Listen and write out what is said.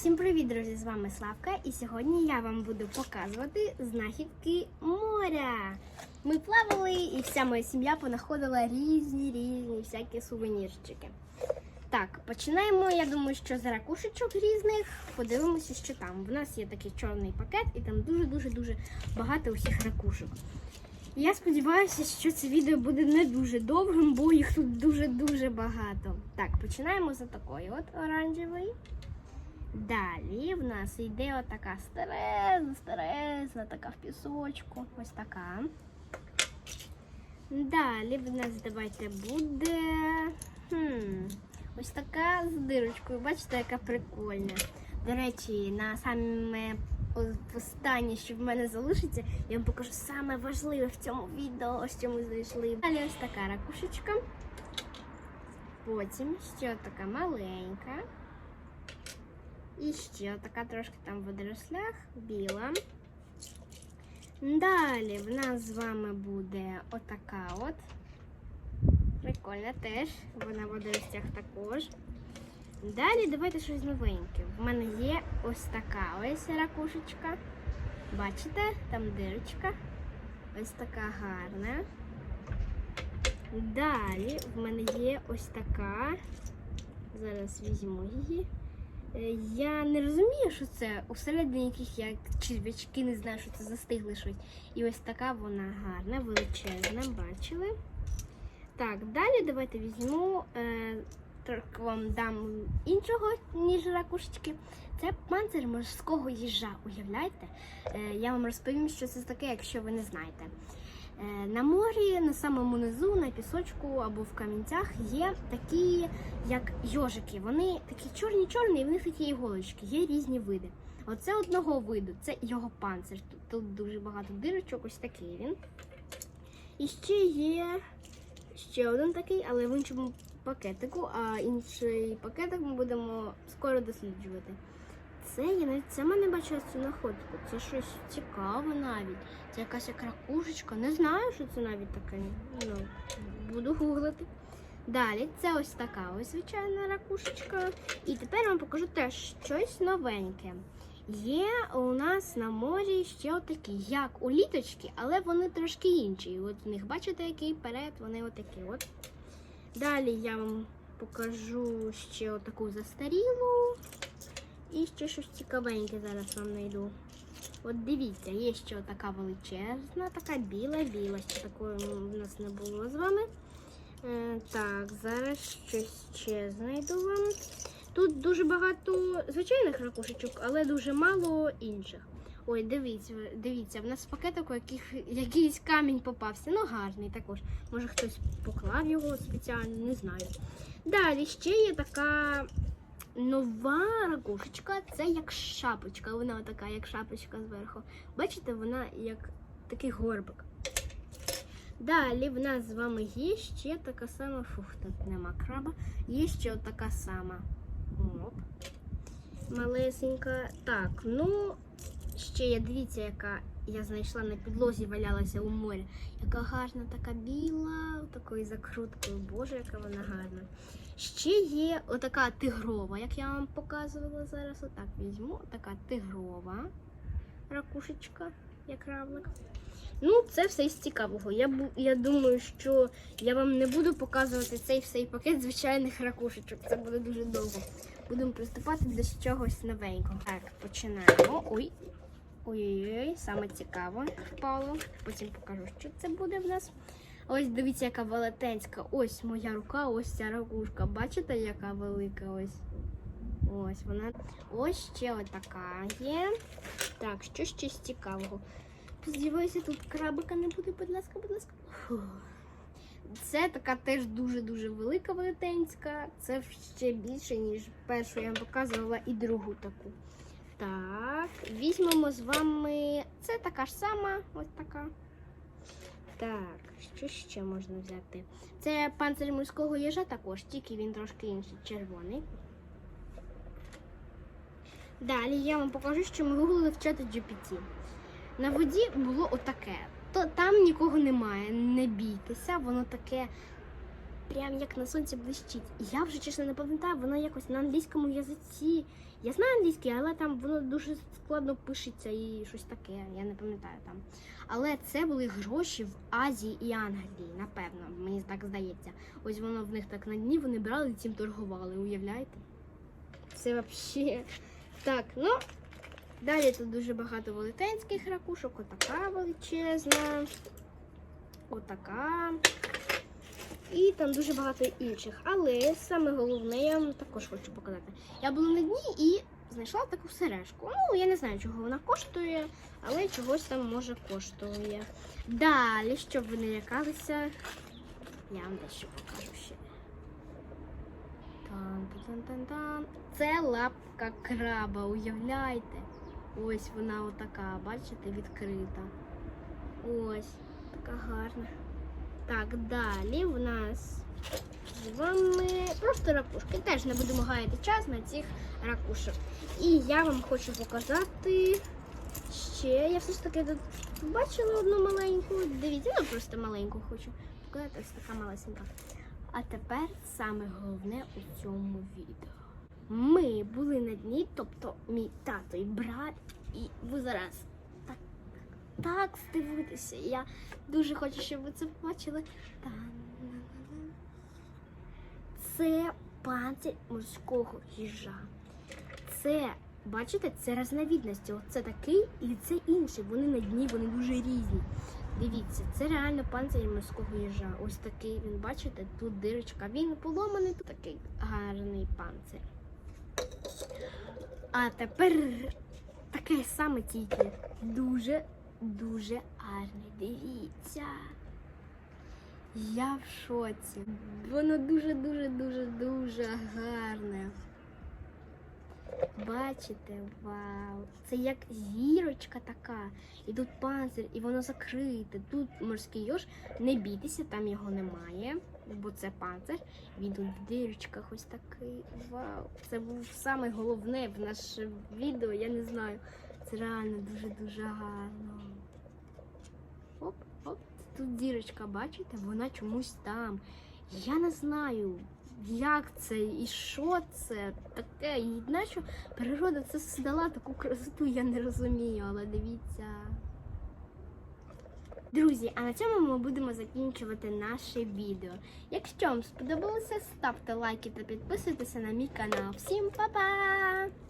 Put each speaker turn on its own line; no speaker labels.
Всім привіт, друзі! З вами Славка, і сьогодні я вам буду показувати знахідки моря. Ми плавали, і вся моя сім'я понаходила різні різні всякі сувенірчики. Так, починаємо. Я думаю, що з ракушечок різних подивимося, що там. В нас є такий чорний пакет, і там дуже дуже дуже багато усіх ракушок. Я сподіваюся, що це відео буде не дуже довгим, бо їх тут дуже-дуже багато. Так, починаємо з такої от оранжевої. Далі в нас йде отака старезна, старезна, така в пісочку. Ось така. Далі в нас давайте буде. Хм, ось така з дирочкою. Бачите, яка прикольна. До речі, на саме останнє, що в мене залишиться, я вам покажу саме важливе в цьому відео, що ми знайшли. Далі ось така ракушечка. Потім ще така маленька. І ще така трошки там в водорослях, біла. Далі в нас з вами буде отака от. Прикольна теж. Вона в водоростях також. Далі давайте щось новеньке. В мене є ось така ось ракушечка. Бачите, там дирочка. Ось така гарна. Далі в мене є ось така. Зараз візьму її. Е, Я не розумію, що це усередині яких як черв'ячки, не знаю, що це застигли щось. І ось така вона гарна, величезна, бачили. Так, далі давайте візьму, е, трохи вам дам іншого, ніж ракушечки. Це панцир морського їжа. Уявляєте? Е, я вам розповім, що це таке, якщо ви не знаєте. Е, На морі, на самому низу, на пісочку або в камінцях є такі, як йожики. Вони такі чорні-чорні, і в них такі іголочки. Є різні види. Оце одного виду, це його панцир. Тут, тут дуже багато дирочок, ось такий він. І ще є ще один такий, але в іншому пакетику, а інший пакетик ми будемо скоро досліджувати. Це я навіть сама не бачила цю находку. Це щось цікаве навіть. Це якась як ракушечка. Не знаю, що це навіть таке. Ну, буду гуглити. Далі, це ось така ось звичайна ракушечка. І тепер я вам покажу теж щось новеньке. Є у нас на морі ще отакі, як у літочки, але вони трошки інші. От в них бачите, який перед, вони отакі от. Далі я вам покажу ще отаку застарілу. І ще щось цікавеньке зараз вам знайду. От дивіться, є ще така величезна, така біла-біла. Ще такої в нас не було з вами. Е, так, зараз щось ще знайду вам. Тут дуже багато звичайних ракушечок, але дуже мало інших. Ой, дивіться, дивіться, в нас в пакетику яких, якийсь камінь попався. Ну, гарний також. Може хтось поклав його спеціально, не знаю. Далі ще є така нова ракушечка. Це як шапочка. Вона така, як шапочка зверху. Бачите, вона як такий горбик. Далі в нас з вами є ще така сама. Фух, тут нема краба. Є ще така сама. Оп. Малесенька. Так, ну, ще є, дивіться, яка я знайшла на підлозі, валялася у морі. Яка гарна, така біла, такою закруткою. Боже, яка вона гарна. Ще є отака тигрова, як я вам показувала зараз. Отак візьму. Така тигрова ракушечка, як равлик. Ну, це все із цікавого. Я я думаю, що я вам не буду показувати цей всей пакет звичайних ракушечок. Це буде дуже довго. Будемо приступати до чогось новенького. Так, починаємо. Ой. Ой-ой-ой, саме цікаво впало. Потім покажу, що це буде в нас. Ось дивіться, яка велетенська. Ось моя рука, ось ця ракушка. Бачите, яка велика ось. Ось вона. Ось ще отака є. Так, що ще з цікавого? Сподіваюся, тут крабика не буде, будь ласка, будь ласка. Це така теж дуже-дуже велика велетенська. Це ще більше, ніж першу я вам показувала і другу таку. Так, візьмемо з вами. Це така ж сама, ось така. Так, що ще можна взяти? Це панцир морського їжа також, тільки він трошки інший, червоний. Далі я вам покажу, що ми гуглили в чаті GPT. На воді було отаке. То там нікого немає, не бійтеся, воно таке прям як на сонці блищить. І я вже чесно не пам'ятаю, воно якось на англійському язиці. Я знаю англійський, але там воно дуже складно пишеться і щось таке. Я не пам'ятаю там. Але це були гроші в Азії і Англії, напевно, мені так здається. Ось воно в них так на дні, вони брали і цим торгували, уявляєте? Це взагалі. Так, ну. Далі тут дуже багато велетенських ракушок, отака величезна, отака. І там дуже багато інших. Але саме головне, я вам також хочу показати. Я була на дні і знайшла таку сережку. Ну, я не знаю, чого вона коштує, але чогось там може коштує. Далі, щоб ви не лякалися, я вам дещо покажу ще. Тан-тан-тан-тан. Це лапка краба, уявляєте? Ось вона отака, бачите, відкрита. Ось, така гарна. Так, далі в нас з вами просто ракушки. Теж не будемо гаяти час на цих ракушок. І я вам хочу показати ще. Я все ж таки тут бачила одну маленьку. Дивіться, ну просто маленьку хочу показати. Ось така малесенька. А тепер саме головне у цьому відео. Ми були на дні, тобто мій тато і брат, і ви зараз так, так. Я дуже хочу, щоб ви це побачили. Це панцир морського їжа. Це, бачите, це різновідності. Оце такий і це інший. Вони на дні, вони дуже різні. Дивіться, це реально панцир морського їжа. Ось такий він, бачите, тут дирочка. Він поломаний, тут такий гарний панцир. А тепер таке саме тільки дуже, дуже гарне. Дивіться. Я в шоці. Воно дуже, дуже, дуже, дуже гарне. Бачите, вау. Це як зірочка така. І тут панцир, і воно закрите. Тут морський йож. Не бійтеся, там його немає, бо це панцир. Він тут в дирочках ось такий. Вау. Це був саме головне в наше відео, я не знаю. Це реально дуже-дуже гарно. Оп, оп. Тут дірочка, бачите, вона чомусь там. Я не знаю, як це і що це таке. І нащо природа це создала таку красоту, я не розумію, але дивіться. Друзі, а на цьому ми будемо закінчувати наше відео. Якщо вам сподобалося, ставте лайки та підписуйтеся на мій канал. Всім па-па!